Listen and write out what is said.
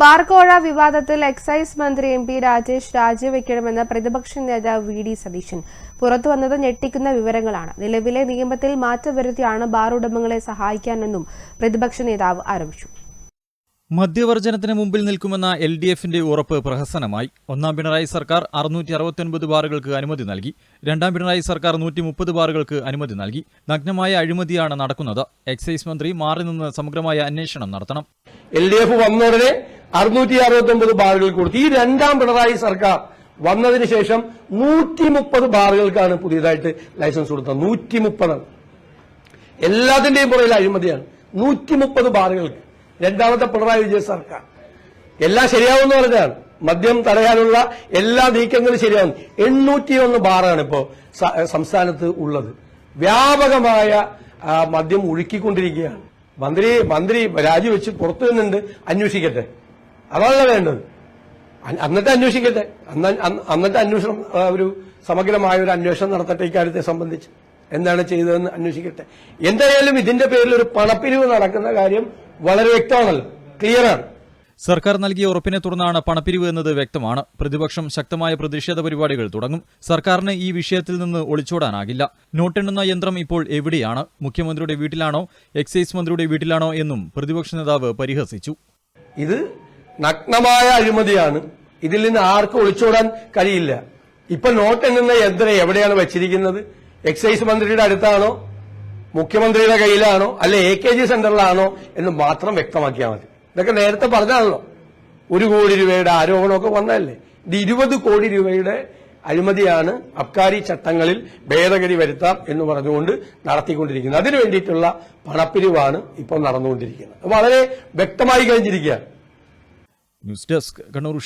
ബാർക്കോഴ വിവാദത്തിൽ എക്സൈസ് മന്ത്രി M P Rajesh രാജിവെക്കണമെന്ന് പ്രതിപക്ഷ നേതാവ് വി ഡി സതീശൻ. പുറത്തുവന്നത് ഞെട്ടിക്കുന്ന വിവരങ്ങളാണ്. നിലവിലെ നിയമത്തിൽ മാറ്റം വരുത്തിയാണ് ബാർ ഉടമകളെ സഹായിക്കാനെന്നും പ്രതിപക്ഷ നേതാവ് ആരോപിച്ചു. മദ്യവർജനത്തിന് മുമ്പിൽ നിൽക്കുമെന്ന എൽ ഡി എഫിന്റെ ഉറപ്പ് പ്രഹസനമായി. ഒന്നാം പിണറായി സർക്കാർ അറുന്നൂറ്റി അറുപത്തൊൻപത് ബാറുകൾക്ക് അനുമതി നൽകി. രണ്ടാം പിണറായി സർക്കാർ നൂറ്റി മുപ്പത് ബാറുകൾക്ക് അനുമതി നൽകി. നഗ്നമായ അഴിമതിയാണ് നടക്കുന്നത്. എക്സൈസ് മന്ത്രി മാറി നിന്ന് സമഗ്രമായ അന്വേഷണം നടത്തണം. എൽ ഡി എഫ് വന്ന ഉടനെ അറുന്നൂറ്റി അറുപത്തി ഒമ്പത് ബാറുകൾ കൊടുത്തു. ഈ രണ്ടാം പിണറായി സർക്കാർ വന്നതിന് ശേഷം നൂറ്റി മുപ്പത് ബാറുകൾക്കാണ് പുതിയതായിട്ട് ലൈസൻസ് കൊടുത്തത്. നൂറ്റി മുപ്പത് എല്ലാത്തിന്റെയും പുറകിൽ അഴിമതിയാണ്. നൂറ്റി മുപ്പത് ബാറുകൾക്ക്. രണ്ടാമത്തെ പിണറായി വിജയ സർക്കാർ. എല്ലാം ശരിയാവും എന്ന് പറഞ്ഞാണ് മദ്യം തടയാനുള്ള എല്ലാ നീക്കങ്ങളും ശരിയാവും എണ്ണൂറ്റി ഒന്ന് ബാറാണ് ഇപ്പോ സംസ്ഥാനത്ത് ഉള്ളത്. വ്യാപകമായ മദ്യം ഒഴുക്കിക്കൊണ്ടിരിക്കുകയാണ് മന്ത്രി മന്ത്രി രാജിവെച്ച് പുറത്തു നിന്നുണ്ട് അന്വേഷിക്കട്ടെ. അതാണല്ലോ വേണ്ടത്. അന്നത്തെ അന്വേഷിക്കട്ടെ. അന്ന- അന്ന- അന്വേഷണം ഒരു സമഗ്രമായ ഒരു അന്വേഷണം നടത്തട്ടെ ഇക്കാര്യത്തെ സംബന്ധിച്ച്. എന്താണ് ചെയ്തതെന്ന് അന്വേഷിക്കട്ടെ. എന്തായാലും ഇതിന്റെ പേരിൽ ഒരു പണപ്പിരിവ് നടക്കുന്ന കാര്യം വളരെ വ്യക്തമാണല്ലോ. ക്ലിയറാണ്. സർക്കാർ നൽകിയ ഉറപ്പിനെ തുടർന്നാണ് പണപ്പിരിവ് എന്നത് വ്യക്തമാണ്. പ്രതിപക്ഷം ശക്തമായ പ്രതിഷേധ പരിപാടികൾ തുടങ്ങും. സർക്കാരിന് ഈ വിഷയത്തിൽ നിന്ന് ഒളിച്ചോടാനാകില്ല. നോട്ടെണ്ണുന്ന യന്ത്രം ഇപ്പോൾ എവിടെയാണ്? മുഖ്യമന്ത്രിയുടെ വീട്ടിലാണോ? എക്സൈസ് മന്ത്രിയുടെ വീട്ടിലാണോ? എന്നും പ്രതിപക്ഷ നേതാവ് പരിഹസിച്ചു. ഇത് നഗ്നമായ അഴിമതിയാണ്. ഇതിൽ നിന്ന് ആർക്കും ഒളിച്ചോടാൻ കഴിയില്ല. ഇപ്പൊ നോട്ട് എണ്ണുന്ന യന്ത്രം എവിടെയാണ് വെച്ചിരിക്കുന്നത്? എക്സൈസ് മന്ത്രിയുടെ അടുത്താണോ? മുഖ്യമന്ത്രിയുടെ കയ്യിലാണോ? അല്ലെ എ കെ ജി സെന്ററിലാണോ? എന്ന് മാത്രം വ്യക്തമാക്കിയാൽ മതി. ഇതൊക്കെ നേരത്തെ പറഞ്ഞാണല്ലോ. ഒരു കോടി രൂപയുടെ ആരോപണമൊക്കെ വന്നതല്ലേ? ഇത് ഇരുപത് കോടി രൂപയുടെ അഴിമതിയാണ് അബ്കാരി ചട്ടങ്ങളിൽ ഭേദഗതി വരുത്താം എന്ന് പറഞ്ഞുകൊണ്ട് നടത്തിക്കൊണ്ടിരിക്കുന്നത്. അതിനു വേണ്ടിയിട്ടുള്ള പണപ്പിരിവാണ് ഇപ്പോൾ നടന്നുകൊണ്ടിരിക്കുന്നത്. വളരെ വ്യക്തമായി കഴിഞ്ഞിരിക്കുകയാണ്. News desk Kannur